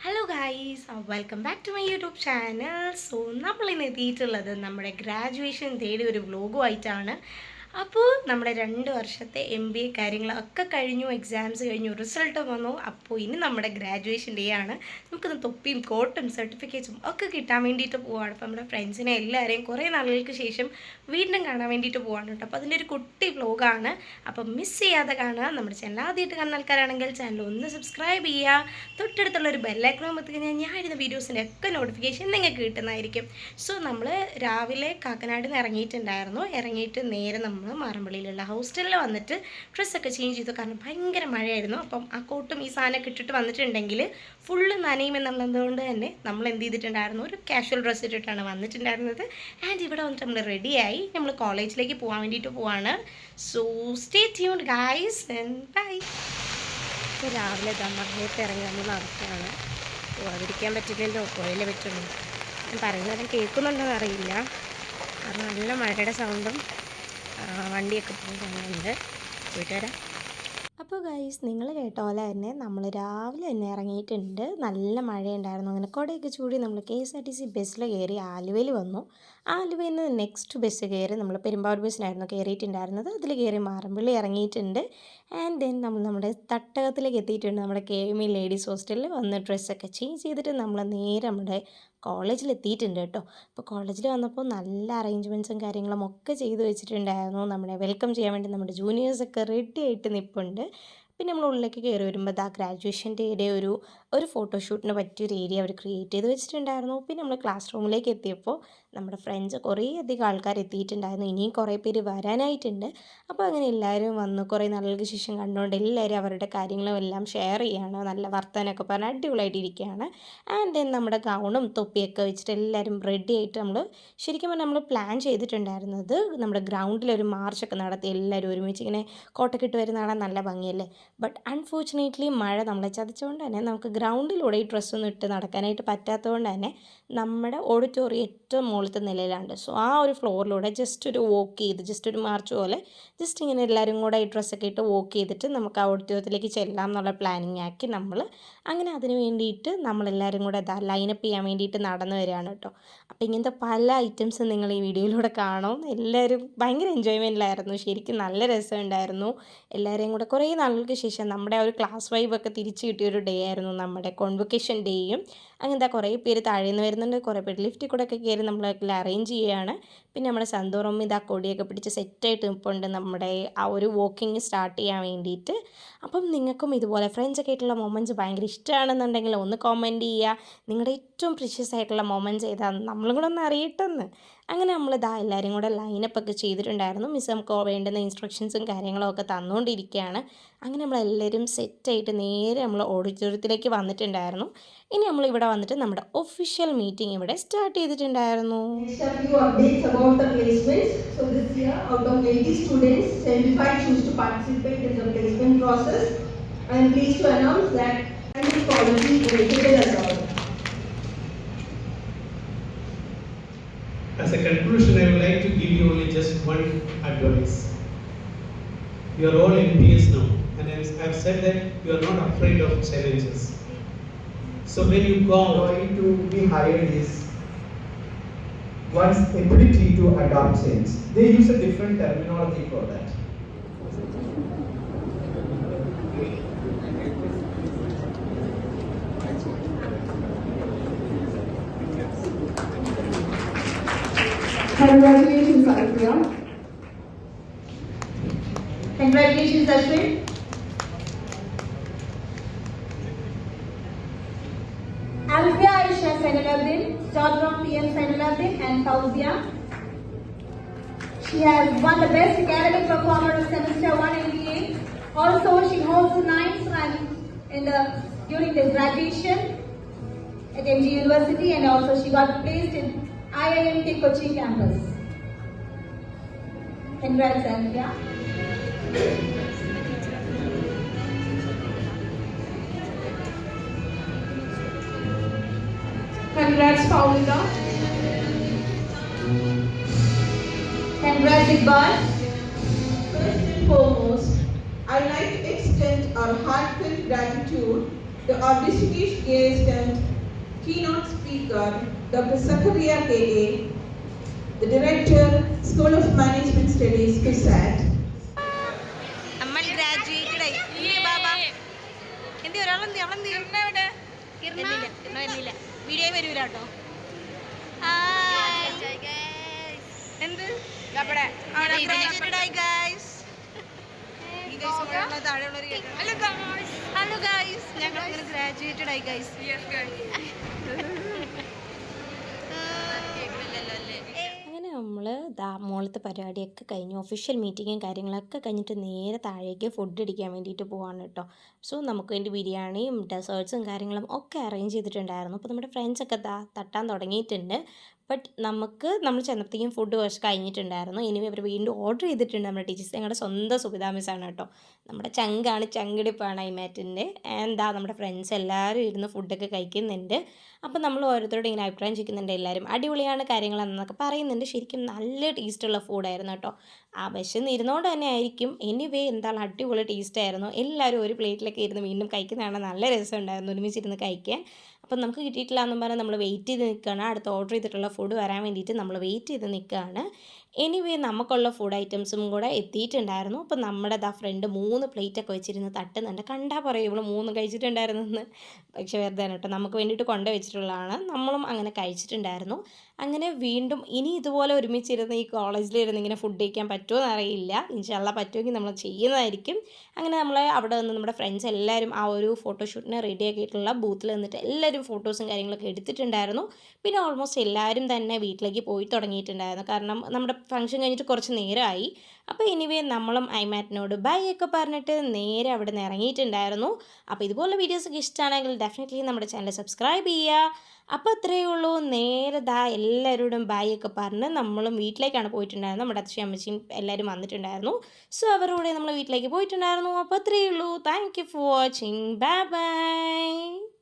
Hello guys welcome back to my YouTube channel so നമ്മൾ ഇന്ന് എത്തിയിട്ടുള്ളത് നമ്മുടെ ഗ്രാജുവേഷൻ തേടി ഒരു വ്ലോഗുമായിട്ടാണ് അപ്പോൾ നമ്മുടെ രണ്ട് വർഷത്തെ എം ബി എ കാര്യങ്ങളൊക്കെ കഴിഞ്ഞു എക്സാംസ് കഴിഞ്ഞു റിസൾട്ട് വന്നു. അപ്പോൾ ഇനി നമ്മുടെ ഗ്രാജുവേഷൻ ഡേ ആണ്. നമുക്കിന്ന് തൊപ്പിയും കോട്ടും സർട്ടിഫിക്കറ്റ്സും ഒക്കെ കിട്ടാൻ വേണ്ടിയിട്ട് പോവാണ്. അപ്പോൾ നമ്മുടെ ഫ്രണ്ട്സിനെ എല്ലാവരെയും കുറേ നാളുകൾക്ക് ശേഷം വീണ്ടും കാണാൻ വേണ്ടിയിട്ട് പോവാണ് കേട്ടോ. അപ്പോൾ അതിന്റെ ഒരു കുട്ടി വ്ലോഗാണ് അപ്പോൾ മിസ് ചെയ്യാതെ കാണുക. നമ്മുടെ ചാനൽ ആദ്യമായിട്ട് കാണുന്ന ആൾക്കാരാണെങ്കിൽ ചാനൽ ഒന്ന് സബ്സ്ക്രൈബ് ചെയ്യുക. തൊട്ടടുത്തുള്ള ഒരു ബെല്ലൈക്കണം എത്തി കഴിഞ്ഞാൽ ഞാൻ ഇടുന്ന വീഡിയോസിന്റെ ഒക്കെ നോട്ടിഫിക്കേഷൻ നിങ്ങൾക്ക് കിട്ടുന്നതായിരിക്കും. സോ നമ്മൾ രാവിലെ കാക്കനാട് നിന്ന് ഇറങ്ങിയിട്ടുണ്ടായിരുന്നു. ഇറങ്ങിയിട്ട് നേരെ നമ്മൾ മാറമ്പള്ളിയിലുള്ള ഹോസ്റ്റലിൽ വന്നിട്ട് ഡ്രസ്സൊക്കെ ചേഞ്ച് ചെയ്തു. കാരണം ഭയങ്കര മഴയായിരുന്നു. അപ്പം ആ കോട്ടും ഈ സാധനമൊക്കെ ഇട്ടിട്ട് വന്നിട്ടുണ്ടെങ്കിൽ ഫുള്ള് നനയുമെന്നുള്ളതുകൊണ്ട് തന്നെ നമ്മൾ എന്ത് ചെയ്തിട്ടുണ്ടായിരുന്നു? ഒരു കാഷ്വൽ ഡ്രസ്സ് ഇട്ടിട്ടാണ് വന്നിട്ടുണ്ടായിരുന്നത്. ആൻഡ് ഇവിടെ വന്നിട്ട് നമ്മൾ റെഡിയായി നമ്മൾ കോളേജിലേക്ക് പോകാൻ വേണ്ടിയിട്ട് പോവാണ്. So stay tune guys bye ഇപ്പോൾ രാവിലെ ദമ്മഹയത്ത് ഇറങ്ങി നമ്മൾ നടക്കുകയാണ്. പോകാതിരിക്കാൻ പറ്റില്ലല്ലോ പോയാലേ പറ്റുള്ളൂ ഞാൻ പറയുന്നവരെ കേൾക്കുന്നുണ്ടോ അറിയില്ല. കാരണം നല്ല മഴയുടെ സൗണ്ടും വണ്ടിയൊക്കെ പോകുന്നുണ്ട് പോയിട്ട് വരാം അപ്പോൾ ഗൈസ് നിങ്ങൾ കേട്ട പോലെ തന്നെ നമ്മൾ രാവിലെ തന്നെ ഇറങ്ങിയിട്ടുണ്ട്. നല്ല മഴയുണ്ടായിരുന്നു. അങ്ങനെ കുടയൊക്കെ ചൂടി നമ്മൾ K S R T C ബസ്സിൽ കയറി ആലുവയിൽ വന്നു. ആലുവയിൽ നിന്ന് നെക്സ്റ്റ് ബസ് കയറി നമ്മൾ പെരുമ്പാവൂർ ബസ്സിനായിരുന്നു കയറിയിട്ടുണ്ടായിരുന്നത്. അതിൽ കയറി മാറമ്പള്ളി ഇറങ്ങിയിട്ടുണ്ട്. ആൻഡ് ദെൻ നമ്മൾ നമ്മുടെ തട്ടകത്തിലേക്ക് എത്തിയിട്ടുണ്ട്. നമ്മുടെ കെ എം ഇ ലേഡീസ് ഹോസ്റ്റലിൽ വന്ന് ഡ്രസ്സൊക്കെ ചേഞ്ച് ചെയ്തിട്ട് നമ്മൾ നേരെ നമ്മുടെ കോളേജിൽ എത്തിയിട്ടുണ്ട് കേട്ടോ. അപ്പോൾ കോളേജിൽ വന്നപ്പോൾ നല്ല അറേഞ്ച്മെന്റ്സും കാര്യങ്ങളും ഒക്കെ ചെയ്തു വെച്ചിട്ടുണ്ടായിരുന്നു. നമ്മളെ വെൽക്കം ചെയ്യാൻ വേണ്ടി നമ്മുടെ ജൂനിയേഴ്സൊക്കെ റെഡി ആയിട്ട് നിൽപ്പുണ്ട് പിന്നെ നമ്മൾ ഉള്ളിലേക്ക് കയറി വരുമ്പോൾ ദാ ഗ്രാജുവേഷൻ ഡേയുടെ ഒരു ഒരു ഫോട്ടോഷൂട്ടിന് പറ്റിയൊരു ഏരിയ അവർ ക്രിയേറ്റ് ചെയ്ത് വെച്ചിട്ടുണ്ടായിരുന്നു. പിന്നെ നമ്മൾ ക്ലാസ് റൂമിലേക്ക് എത്തിയപ്പോൾ നമ്മുടെ ഫ്രണ്ട്സ് കുറേ അധികം ആൾക്കാർ എത്തിയിട്ടുണ്ടായിരുന്നു. ഇനിയും കുറേ പേര് വരാനായിട്ടുണ്ട്. അപ്പോൾ അങ്ങനെ എല്ലാവരും വന്ന്. കുറേ നാളുകൾക്ക് ശേഷം കണ്ടുകൊണ്ട് എല്ലാവരും അവരുടെ കാര്യങ്ങളും എല്ലാം ഷെയർ ചെയ്യുകയാണ് നല്ല വർത്തമാനമൊക്കെ പറഞ്ഞ് അടിപൊളിയായിട്ട് ഇരിക്കുകയാണ് ആൻഡ് ദെൻ നമ്മുടെ ഗൗണും തൊപ്പിയൊക്കെ വെച്ചിട്ട് എല്ലാവരും റെഡി ആയിട്ട് നമ്മൾ ശരിക്കും പറഞ്ഞാൽ നമ്മൾ പ്ലാൻ ചെയ്തിട്ടുണ്ടായിരുന്നത് നമ്മുടെ ഗ്രൗണ്ടിൽ ഒരു മാർച്ചൊക്കെ നടത്തി എല്ലാവരും ഒരുമിച്ച് ഇങ്ങനെ കോട്ടക്കിട്ട് വരുന്നതാണ് നല്ല ഭംഗിയല്ലേ? ബട്ട് അൺഫോർച്ചുനേറ്റ്ലി മഴ നമ്മളെ ചതിച്ചുകൊണ്ട് തന്നെ നമുക്ക് ഗ്രൗണ്ടിലൂടെ ഈ ഡ്രസ്സൊന്നും ഇട്ട് നടക്കാനായിട്ട് പറ്റാത്തതുകൊണ്ട് തന്നെ നമ്മുടെ ഓഡിറ്റോറിയം ഏറ്റവും മുകളിലത്തെ നിലയിലാണ്. സോ ആ ഒരു ഫ്ലോറിലൂടെ ജസ്റ്റ് ഒരു വോക്ക് ചെയ്ത് ജസ്റ്റ് ഒരു മാർച്ച് പോലെ ജസ്റ്റ് ഇങ്ങനെ എല്ലാവരും കൂടെ ഈ ഡ്രസ്സൊക്കെ ഇട്ട് വോക്ക് ചെയ്തിട്ട് നമുക്ക് ആ ഓഡിറ്റോറിയത്തിലേക്ക് ചെല്ലാം എന്നുള്ള പ്ലാനിങ് ആക്കി നമ്മൾ അങ്ങനെ അതിന് വേണ്ടിയിട്ട് നമ്മളെല്ലാവരും കൂടെ ലൈനപ്പ് ചെയ്യാൻ വേണ്ടിയിട്ട് നടന്നു വരികയാണ് കേട്ടോ. അപ്പോൾ ഇങ്ങനത്തെ പല ഐറ്റംസും നിങ്ങൾ ഈ വീഡിയോയിലൂടെ കാണും. എല്ലാവരും ഭയങ്കര എൻജോയ്മെന്റിലായിരുന്നു ശരിക്കും നല്ല രസമുണ്ടായിരുന്നു. എല്ലാവരെയും കൂടെ കുറേ നാളുകൾക്ക് ശേഷം നമ്മുടെ ആ ഒരു ക്ലാസ് വൈബ് ഒക്കെ തിരിച്ചു കിട്ടിയൊരു ഡേ ആയിരുന്നു നമ്മുടെ കോൺവൊക്കേഷൻ ഡേയും അങ്ങനത്തെ കുറേ പേര് താഴെ നിന്ന് വരുന്നുണ്ട്. കുറേ പേര് ലിഫ്റ്റിൽ കൂടെ ഒക്കെ കയറി നമ്മളെല്ലാം അറേഞ്ച് ചെയ്യുകയാണ്. പിന്നെ നമ്മുടെ സന്തോറും ഇതാ കൊടിയൊക്കെ പിടിച്ച് സെറ്റായിട്ട് നിൽപ്പുണ്ട് നമ്മുടെ ആ ഒരു വോക്കിംഗ് സ്റ്റാർട്ട് ചെയ്യാൻ വേണ്ടിയിട്ട് അപ്പം നിങ്ങൾക്കും ഇതുപോലെ ഫ്രണ്ട്സൊക്കെ ആയിട്ടുള്ള മൊമെന്റ്സ് ഭയങ്കര ഇഷ്ടമാണെന്നുണ്ടെങ്കിൽ ഒന്ന് കോമന്റ് ചെയ്യുക. നിങ്ങളുടെ ഏറ്റവും പ്രിഷ്യസ് ആയിട്ടുള്ള മൊമെന്റ്സ് ഏതാണെന്ന് നമ്മളും കൂടെ ഒന്ന് അറിയട്ടെന്ന്. അങ്ങനെ നമ്മൾ ഇതാ എല്ലാവരും കൂടെ ലൈനപ്പ് ഒക്കെ ചെയ്തിട്ടുണ്ടായിരുന്നു. മിസ് നമുക്ക് വേണ്ടുന്ന ഇൻസ്ട്രക്ഷൻസും കാര്യങ്ങളും ഒക്കെ തന്നുകൊണ്ടിരിക്കുകയാണ് അങ്ങനെ നമ്മളെല്ലാവരും സെറ്റായിട്ട് നേരെ നമ്മൾ ഓഡിറ്റോറിയത്തിലേക്ക് വന്നിട്ടുണ്ടായിരുന്നു. ഇനി നമ്മൾ ഇവിടെ വന്നിട്ട് നമ്മുടെ ഒഫീഷ്യൽ മീറ്റിംഗ് ഇവിടെ സ്റ്റാർട്ട് ചെയ്തിട്ടുണ്ടായിരുന്നു. Next, a few updates about the placements. So as year, As a conclusion, I would like to give you only just one advice. You are all MPS now, and I have said that you are not afraid of challenges. So when you go out, to be hired is one's ability to adapt change. They use a different terminology for that. Congratulations, Althea. Congratulations, Ashwin. Alfia Aisha Sainuladin, Chodron PM Sainuladin and Fauzia. She has won the best academic performer of semester 1 MBA. Also, she holds the ninth rank in the during the graduation at MG University and also she got placed in IIMT Kochi campus. Congrats, Alfia. Congrats, Paulina. Congrats, Iqbal. First and foremost, I would like to extend our heartfelt gratitude to the, our distinguished guest and keynote speaker, Dr. Zakaria Kele, the Director, School of Management Studies, CUSAT, നമ്മൾ graduated ആയി ഇല്ലേ ബാബ എന്തി ഒരാളെന്തി അവളെന്തി വരുന്നില്ല video വരൂല കേട്ടോ എന്ത് graduated ആയി guys ഞങ്ങൾ അങ്ങനെ ഗ്രാജുവേറ്റഡ് ആയി ഗൈസ് അങ്ങനെ നമ്മൾ ദാ മുകളിലത്തെ പരിപാടിയൊക്കെ കഴിഞ്ഞു ഒഫീഷ്യൽ മീറ്റിങ്ങും കാര്യങ്ങളൊക്കെ കഴിഞ്ഞിട്ട് നേരെ താഴേക്ക് ഫുഡ് അടിക്കാൻ വേണ്ടിയിട്ട് പോവാണ് കേട്ടോ സോ നമുക്ക് വേണ്ടി ബിരിയാണിയും ഡെസേർട്ട്സും കാര്യങ്ങളും ഒക്കെ അറേഞ്ച് ചെയ്തിട്ടുണ്ടായിരുന്നു. അപ്പോൾ നമ്മുടെ ഫ്രണ്ട്സൊക്കെ ദാ തട്ടാൻ തുടങ്ങിയിട്ടുണ്ട്. ബട്ട് നമുക്ക് നമ്മൾ ചെന്നപ്പോഴത്തേക്കും ഫുഡ് കുറച്ച് കഴിഞ്ഞിട്ടുണ്ടായിരുന്നു. ഇനി അവർ വീണ്ടും ഓർഡർ ചെയ്തിട്ടുണ്ട് നമ്മുടെ ടീച്ചേഴ്സ് ഞങ്ങളുടെ സ്വന്തം സുബിതാ മിസ്സാണ് കേട്ടോ. നമ്മുടെ ചങ്കാണ് ചങ്കിടിപ്പാണ് ഐ മാറ്റിന്റെ എന്താ നമ്മുടെ ഫ്രണ്ട്സ് എല്ലാവരും ഇരുന്ന് ഫുഡൊക്കെ കഴിക്കുന്നുണ്ട്. അപ്പം നമ്മൾ ഓരോരുത്തരോട് ഇങ്ങനെ അഭിപ്രായം ചോദിക്കുന്നുണ്ട് എല്ലാവരും. അടിപൊളിയാണ് കാര്യങ്ങളെന്നൊക്കെ പറയുന്നുണ്ട്. ശരിക്കും നല്ല ടേസ്റ്റുള്ള ഫുഡായിരുന്നു കേട്ടോ. ആ വിശന്ന് ഇരുന്നോണ്ട് തന്നെ ആയിരിക്കും. എനിവേ എന്താണ് അടിപൊളി ടേസ്റ്റായിരുന്നു എല്ലാവരും ഒരു പ്ലേറ്റിലൊക്കെ ഇരുന്ന് വീണ്ടും കഴിക്കുന്നതാണ് നല്ല രസമുണ്ടായിരുന്നു ഒരുമിച്ചിരുന്ന് കഴിക്കാൻ. അപ്പം നമുക്ക് കിട്ടിയിട്ടില്ല എന്നും പറഞ്ഞാൽ നമ്മൾ വെയിറ്റ് ചെയ്ത് നിൽക്കുകയാണ്. അടുത്ത ഓർഡർ ചെയ്തിട്ടുള്ള ഫുഡ് വരാൻ വേണ്ടിയിട്ട് നമ്മൾ വെയിറ്റ് ചെയ്ത് നിൽക്കുകയാണ്. എനിവേ നമുക്കുള്ള ഫുഡ് ഐറ്റംസും കൂടെ എത്തിയിട്ടുണ്ടായിരുന്നു. അപ്പം നമ്മുടെ ദാ ഫ്രണ്ട് മൂന്ന് പ്ലേറ്റൊക്കെ വെച്ചിരുന്ന് തട്ടുന്നുണ്ട് കണ്ടാൽ പറയും ഇവൾ മൂന്ന് കഴിച്ചിട്ടുണ്ടായിരുന്നെന്ന്. പക്ഷെ വെറുതെ കേട്ടോ. നമുക്ക് വേണ്ടിയിട്ട് കൊണ്ടു വെച്ചിട്ടുള്ളതാണ്. നമ്മളും അങ്ങനെ കഴിച്ചിട്ടുണ്ടായിരുന്നു. അങ്ങനെ വീണ്ടും ഇനി ഇതുപോലെ ഒരുമിച്ചിരുന്ന് ഈ കോളേജിലിരുന്ന് ഇങ്ങനെ ഫുഡ് കഴിക്കാൻ പറ്റുമോ എന്നറിയില്ല. ഇൻഷാല്ല പറ്റുമെങ്കിൽ നമ്മൾ ചെയ്യുന്നതായിരിക്കും. അങ്ങനെ നമ്മൾ അവിടെ നിന്ന് നമ്മുടെ ഫ്രണ്ട്സ് എല്ലാവരും ആ ഒരു ഫോട്ടോഷൂട്ടിന് റെഡി ആക്കിയിട്ടുള്ള ബൂത്തിൽ നിന്നിട്ട് എല്ലാവരും ഫോട്ടോസും കാര്യങ്ങളൊക്കെ എടുത്തിട്ടുണ്ടായിരുന്നു. പിന്നെ ഓൾമോസ്റ്റ് എല്ലാവരും തന്നെ വീട്ടിലേക്ക് പോയി തുടങ്ങിയിട്ടുണ്ടായിരുന്നു. കാരണം നമ്മുടെ ഫംഗ്ഷൻ കഴിഞ്ഞിട്ട് കുറച്ച് നേരമായി അപ്പോൾ എനിവേ നമ്മളും ഐമാറ്റിനോട് ബൈ ഒക്കെ പറഞ്ഞിട്ട് നേരെ അവിടെ നിന്ന് ഇറങ്ങിയിട്ടുണ്ടായിരുന്നു അപ്പോൾ ഇതുപോലെ വീഡിയോസൊക്കെ ഇഷ്ടമാണെങ്കിൽ ഡെഫിനറ്റ്ലി നമ്മുടെ ചാനൽ സബ്സ്ക്രൈബ് ചെയ്യുക. അപ്പോൾ അത്രയേ ഉള്ളൂ. നേരെ ദാ എല്ലാവരോടും ബൈ ഒക്കെ പറഞ്ഞ് നമ്മളും വീട്ടിലേക്കാണ് പോയിട്ടുണ്ടായിരുന്നത്. നമ്മുടെ അച്ഛയും അമ്മച്ചിയും എല്ലാവരും വന്നിട്ടുണ്ടായിരുന്നു. സോ അവരോടെ നമ്മൾ വീട്ടിലേക്ക് പോയിട്ടുണ്ടായിരുന്നു. അപ്പോൾ അത്രയേ ഉള്ളൂ. Thank you for watching bye bye